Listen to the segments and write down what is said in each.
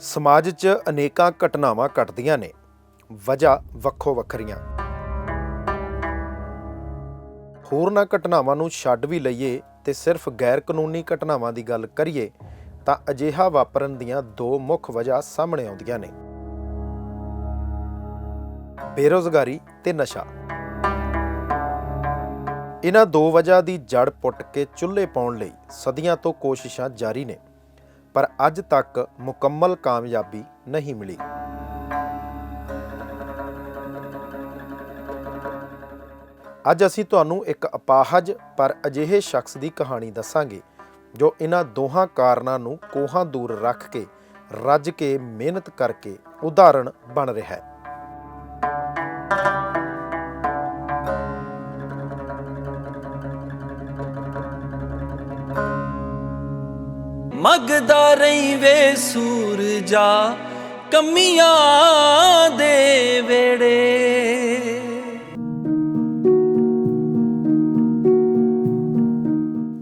ਸਮਾਜ 'ਚ ਅਨੇਕਾਂ ਘਟਨਾਵਾਂ ਘਟਦੀਆਂ ਨੇ। ਵਜ੍ਹਾ ਵੱਖੋ ਵੱਖਰੀਆਂ। ਹੋਰਨਾਂ ਘਟਨਾਵਾਂ ਨੂੰ ਛੱਡ ਵੀ ਲਈਏ ਤੇ ਸਿਰਫ ਗੈਰ ਕਾਨੂੰਨੀ ਘਟਨਾਵਾਂ ਦੀ ਗੱਲ ਕਰੀਏ, ਤਾਂ ਅਜਿਹਾ ਵਾਪਰਨ ਦੀਆਂ ਦੋ ਮੁੱਖ ਵਜ੍ਹਾ ਸਾਹਮਣੇ ਆਉਂਦੀਆਂ ਨੇ। ਬੇਰੋਜ਼ਗਾਰੀ ਤੇ ਨਸ਼ਾ। ਇਹਨਾਂ ਦੋ ਵਜ੍ਹਾ ਦੀ ਜੜ ਪੁੱਟ ਕੇ ਚੁੱਲ੍ਹੇ ਪਾਉਣ ਲਈ ਸਦੀਆਂ ਤੋਂ ਕੋਸ਼ਿਸ਼ਾਂ ਜਾਰੀ ਨੇ। ਪਰ ਅੱਜ ਤੱਕ ਮੁਕੰਮਲ ਕਾਮਯਾਬੀ ਨਹੀਂ ਮਿਲੀ। ਅੱਜ ਅਸੀਂ ਤੁਹਾਨੂੰ ਇੱਕ ਅਪਾਹਜ ਪਰ ਅਜਿਹੇ ਸ਼ਖਸ ਦੀ ਕਹਾਣੀ ਦੱਸਾਂਗੇ, ਜੋ ਇਹਨਾਂ ਦੋਹਾਂ ਕਾਰਨਾਂ ਨੂੰ ਕੋਹਾਂ ਦੂਰ ਰੱਖ ਕੇ, ਰੱਜ ਕੇ ਮਿਹਨਤ ਕਰਕੇ ਉਦਾਹਰਣ ਬਣ ਰਿਹਾ ਹੈ। ਮਗਦਾ ਰਹੀ ਵੇ ਸੂਰਜਾ ਕਮੀਆਂ ਦੇ ਵੇੜੇ।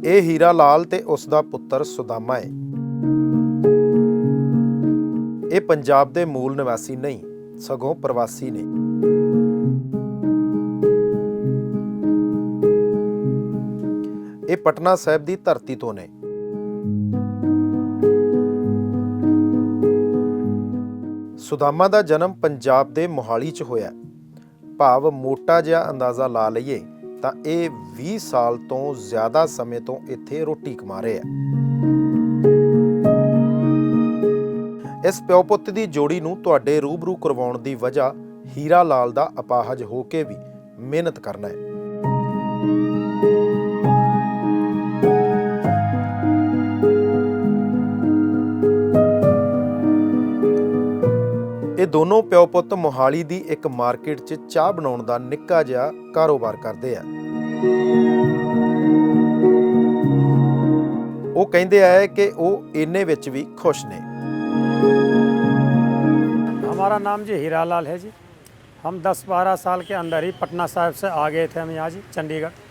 ਇਹ ਹੀਰਾ ਲਾਲ ਤੇ ਉਸ ਦਾ ਪੁੱਤਰ ਸੁਦਾਮਾ ਹੈ ਇਹ ਪੰਜਾਬ ਦੇ ਮੂਲ ਨਿਵਾਸੀ ਨਹੀਂ, ਸਗੋਂ ਪ੍ਰਵਾਸੀ ਨੇ। ਇਹ ਪਟਨਾ ਸਾਹਿਬ ਦੀ ਧਰਤੀ ਤੋਂ ਨੇ। ਸੁਦਾਮਾ ਦਾ ਜਨਮ ਪੰਜਾਬ ਦੇ ਮੋਹਾਲੀ 'ਚ ਹੋਇਆ ਭਾਵ ਮੋਟਾ ਜਿਹਾ ਅੰਦਾਜ਼ਾ ਲਾ ਲਈਏ ਤਾਂ ਇਹ 20 ਸਾਲ ਤੋਂ ਜ਼ਿਆਦਾ ਸਮੇਂ ਤੋਂ ਇੱਥੇ ਰੋਟੀ ਕਮਾ ਰਹੇ ਆ ਇਸ ਪਿਓ ਪੁੱਤ ਦੀ ਜੋੜੀ ਨੂੰ ਤੁਹਾਡੇ ਰੂਬਰੂ ਕਰਵਾਉਣ ਦੀ ਵਜ੍ਹਾ ਹੀਰਾ ਲਾਲ ਦਾ ਅਪਾਹਜ ਹੋ ਕੇ ਵੀ ਮਿਹਨਤ ਕਰਨਾ ਹੈ। ਦੋਨੋਂ ਪਿਓ ਪੁੱਤ ਮੋਹਾਲੀ ਦੀ ਇੱਕ ਮਾਰਕੀਟ 'ਚ ਚਾਹ ਬਣਾਉਣ ਦਾ ਨਿੱਕਾ ਜਿਹਾ ਕਾਰੋਬਾਰ ਕਰਦੇ ਆ ਉਹ ਕਹਿੰਦੇ ਆ ਕਿ ਉਹ ਇੰਨੇ ਵਿੱਚ ਵੀ ਖੁਸ਼ ਨੇ हमारा नाम जी हीरालाल है जी हम 10-12 साल के अंदर ही पटना साहिब से आ गए थे हम यहाँ जी चंडीगढ़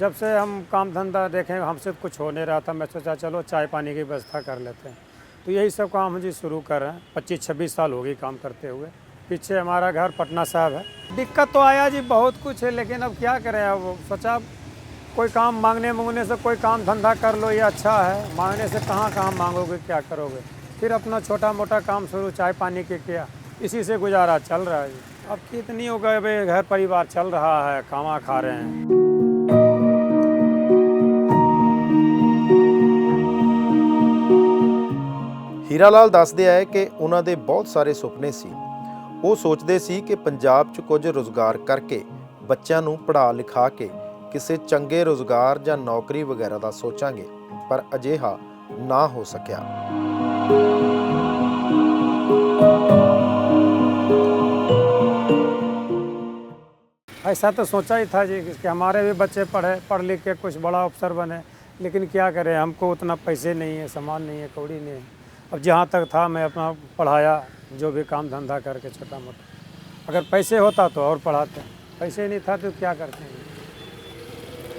जब से हम काम धंधा देखें हमसे कुछ हो नहीं रहा था मैं सोचा चलो चाय पानी की व्यवस्था कर लेते हैं तो यही सब काम हम जी शुरू कर रहे हैं। पच्चीस, छब्बीस साल हो गई काम करते हुए। पीछे हमारा घर पटना साहब है। दिक्कत तो आया जी, बहुत कुछ है, लेकिन अब क्या करें, अब सोचा कोई काम मांगने मांगने से कोई काम धंधा कर लो, ये अच्छा है। मांगने से कहाँ काम मांगोगे, क्या करोगे? फिर अपना छोटा मोटा काम शुरू, चाय पानी के किया। इसी से गुजारा चल रहा है। अब कितनी हो गए घर परिवार चल रहा है खावा खा रहे हैं। ਹੀਰਾ ਲਾਲ ਦੱਸਦੇ ਆ ਕਿ ਉਹਨਾਂ ਦੇ ਬਹੁਤ ਸਾਰੇ ਸੁਪਨੇ ਸੀ ਉਹ ਸੋਚਦੇ ਸੀ ਕਿ ਪੰਜਾਬ 'ਚ ਕੁਝ ਰੋਜ਼ਗਾਰ ਕਰਕੇ ਬੱਚਿਆਂ ਨੂੰ ਪੜ੍ਹਾ ਲਿਖਾ ਕੇ ਕਿਸੇ ਚੰਗੇ ਰੋਜ਼ਗਾਰ ਜਾਂ ਨੌਕਰੀ ਵਗੈਰਾ ਦਾ ਸੋਚਾਂਗੇ ਪਰ ਅਜਿਹਾ ਨਾ ਹੋ ਸਕਿਆ ऐसा तो सोचा ही था जी कि हमारे भी बच्चे पढ़े पढ़ लिख के कुछ बड़ा अफसर बने लेकिन क्या करें हमको उतना पैसे नहीं है सामान नहीं है कौड़ी नहीं है अब जहाँ तक था, मैं अपना पढ़ाया, जो भी काम धंधा करके छोटा मोटा। अगर पैसे होता तो और पढ़ाते। पैसे नहीं था तो क्या करते हैं?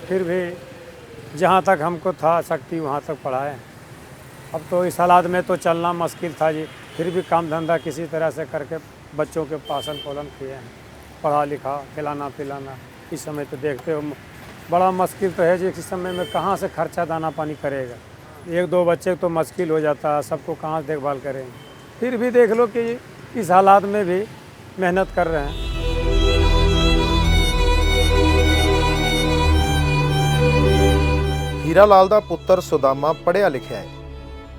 फिर भी जहाँ तक हमको था शक्ति, वहाँ तक पढ़ाए। अब तो इस हालात में तो चलना मुश्किल था जी। फिर भी काम धंधा किसी तरह से करके बच्चों के पालन पोलन किए हैं। पढ़ा लिखा, खिलाना पिलाना, इस समय तो देखते हो, बड़ा मुश्किल तो है जी। इस समय में कहाँ से खर्चा दाना पानी करेगा? एक दो बच्चे तो मुश्किल हो जाता है सबको कहाँ से देखभाल करेंगे फिर भी देख लो कि इस हालात में भी मेहनत कर रहे हैं ਹੀਰਾ ਲਾਲ ਦਾ ਪੁੱਤਰ ਸੁਦਾਮਾ ਪੜ੍ਹਿਆ ਲਿਖਿਆ ਹੈ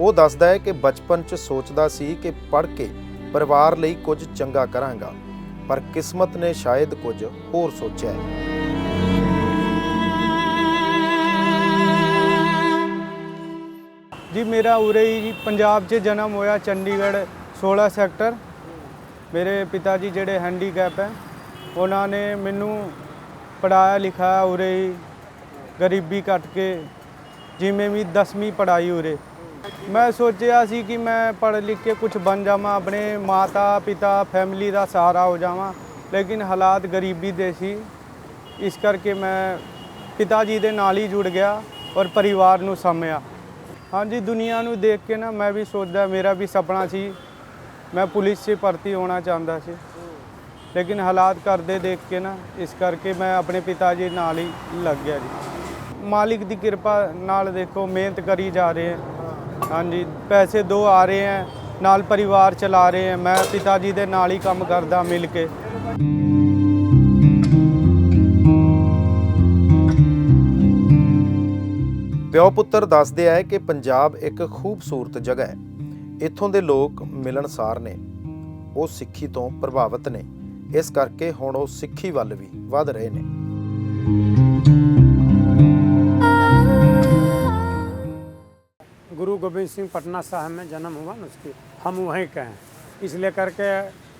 ਉਹ ਦੱਸਦਾ ਹੈ ਕਿ ਬਚਪਨ 'ਚ ਸੋਚਦਾ ਸੀ ਕਿ ਪੜ੍ਹ ਕੇ ਪਰਿਵਾਰ ਲਈ ਕੁਝ ਚੰਗਾ ਕਰਾਂਗਾ ਪਰ ਕਿਸਮਤ ਨੇ ਸ਼ਾਇਦ ਕੁਝ ਹੋਰ ਸੋਚਿਆ ਹੈ ਜੀ, ਮੇਰਾ ਉਰੇ ਹੀ ਜੀ ਪੰਜਾਬ 'ਚ ਜਨਮ ਹੋਇਆ ਚੰਡੀਗੜ੍ਹ 16 ਸੈਕਟਰ। ਮੇਰੇ ਪਿਤਾ ਜੀ ਜਿਹੜੇ ਹੈਂਡੀਕੈਪ ਹੈ, ਉਹਨਾਂ ਨੇ ਮੈਨੂੰ ਪੜਾਇਆ ਲਿਖਾਇਆ ਉਰੇ ਹੀ, ਗਰੀਬੀ ਕੱਟ ਕੇ, ਜਿਵੇਂ ਵੀ 10ਵੀਂ ਪੜਾਈ ਉਰੇ। ਮੈਂ ਸੋਚਿਆ ਸੀ ਕਿ ਮੈਂ ਪੜ੍ਹ ਲਿਖ ਕੇ ਕੁਝ ਬਣ ਜਾਵਾਂ, ਆਪਣੇ ਮਾਤਾ, ਪਿਤਾ ਫੈਮਿਲੀ ਦਾ ਸਹਾਰਾ ਹੋ ਜਾਵਾਂ, ਲੇਕਿਨ ਹਾਲਾਤ ਗਰੀਬੀ ਦੇ ਸੀ। ਇਸ ਕਰਕੇ ਮੈਂ ਪਿਤਾ ਜੀ ਦੇ ਨਾਲ ਹੀ ਜੁੜ ਗਿਆ ਔਰ ਪਰਿਵਾਰ ਨੂੰ ਸਾਂਭਿਆ। ਹਾਂਜੀ, ਦੁਨੀਆ ਨੂੰ ਦੇਖ ਕੇ ਨਾ ਮੈਂ ਵੀ ਸੋਚਦਾ, ਮੇਰਾ ਵੀ ਸੁਪਨਾ ਸੀ। ਮੈਂ ਪੁਲਿਸ 'ਚ ਭਰਤੀ ਹੋਣਾ ਚਾਹੁੰਦਾ ਸੀ। ਲੇਕਿਨ ਹਾਲਾਤ ਕਰਦੇ ਦੇਖ ਕੇ ਨਾ, ਇਸ ਕਰਕੇ ਮੈਂ ਆਪਣੇ ਪਿਤਾ ਜੀ ਨਾਲ ਹੀ ਲੱਗ ਗਿਆ ਜੀ। ਮਾਲਿਕ ਦੀ ਕਿਰਪਾ ਨਾਲ ਦੇਖੋ, ਮਿਹਨਤ ਕਰੀ ਜਾ ਰਹੇ ਹਾਂ। ਹਾਂਜੀ, ਪੈਸੇ ਦੋ ਆ ਰਹੇ ਹੈ, ਨਾਲ ਪਰਿਵਾਰ ਚਲਾ ਰਹੇ ਹਾਂ। ਮੈਂ ਪਿਤਾ ਜੀ ਦੇ ਨਾਲ ਹੀ ਕੰਮ ਕਰਦਾ ਮਿਲ ਕੇ। ਪਿਓ ਪੁੱਤਰ ਦੱਸਦੇ ਆ ਕਿ ਪੰਜਾਬ ਇੱਕ ਖੂਬਸੂਰਤ ਜਗ੍ਹਾ ਹੈ ਇੱਥੋਂ ਦੇ ਲੋਕ ਮਿਲਣਸਾਰ ਨੇ ਉਹ ਸਿੱਖੀ ਤੋਂ ਪ੍ਰਭਾਵਿਤ ਨੇ ਇਸ ਕਰਕੇ ਹੁਣ ਉਹ ਸਿੱਖੀ ਵੱਲ ਵੀ ਵਧ ਰਹੇ ਨੇ गुरु गोविंद सिंह पटना साहब में जन्म हुआ ना उसकी हम वहीं के हैं इसलिए करके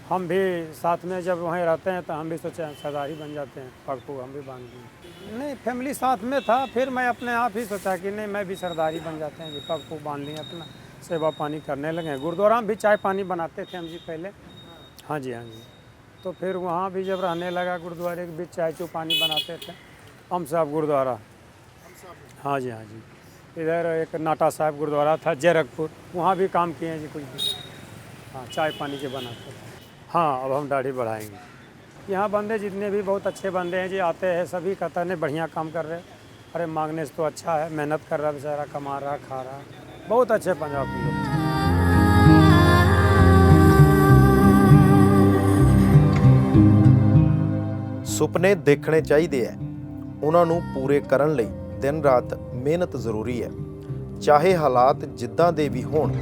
हम भी साथ में जब वहीं रहते हैं तो हम भी सोचे सरदार ही बन जाते हैं पग पुग हम भी बाँध दिए। नहीं फैमिली साथ में था, फिर मैं अपने आप ही सोचा कि नहीं, मैं भी सरदारी बन जाते हैं जी पग पुग बाँध लिए अपना सेवा पानी करने लगे गुरुद्वारा में भी चाय पानी बनाते थे हम जी पहले। हाँ जी हाँ जी। तो फिर वहाँ भी जब रहने लगा गुरुद्वारे के बीच चाय चू पानी बनाते थे, हम साहब गुरुद्वारा। हाँ जी हाँ जी। इधर एक नाटा साहब गुरुद्वारा था जयरकपुर वहाँ भी काम किए हैं जी कुछ भी हाँ चाय पानी के बनाते हाँ अब हम दाढ़ी बढ़ाएंगे यहाँ बंदे जितने भी बहुत अच्छे बंदे हैं जी आते हैं सभी कहते हैं बढ़िया काम कर रहे हैं अरे मांगने से तो अच्छा है मेहनत कर रहा है बेचारा कमा रहा खा रहा बहुत अच्छे पंजाब के लोग ਸੁਪਨੇ ਦੇਖਣੇ ਚਾਹੀਦੇ ਐ ਉਹਨਾਂ ਨੂੰ ਪੂਰੇ ਕਰਨ ਲਈ ਦਿਨ ਰਾਤ ਮਿਹਨਤ ਜ਼ਰੂਰੀ ਹੈ ਚਾਹੇ ਹਾਲਾਤ ਜਿੱਦਾਂ ਦੇ ਵੀ ਹੋਣ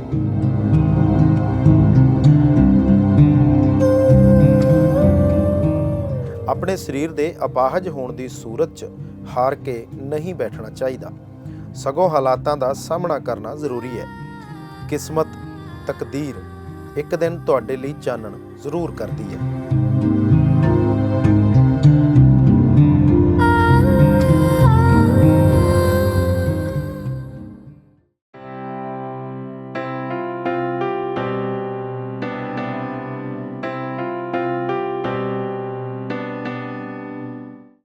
ਆਪਣੇ ਸਰੀਰ ਦੇ ਅਪਾਹਜ ਹੋਣ ਦੀ ਸੂਰਤ 'ਚ ਹਾਰ ਕੇ ਨਹੀਂ ਬੈਠਣਾ ਚਾਹੀਦਾ। ਸਗੋਂ ਹਾਲਾਤਾਂ ਦਾ ਸਾਹਮਣਾ ਕਰਨਾ ਜ਼ਰੂਰੀ ਹੈ। ਕਿਸਮਤ, ਤਕਦੀਰ ਇੱਕ ਦਿਨ ਤੁਹਾਡੇ ਲਈ ਚਾਨਣ ਜ਼ਰੂਰ ਕਰਦੀ ਹੈ।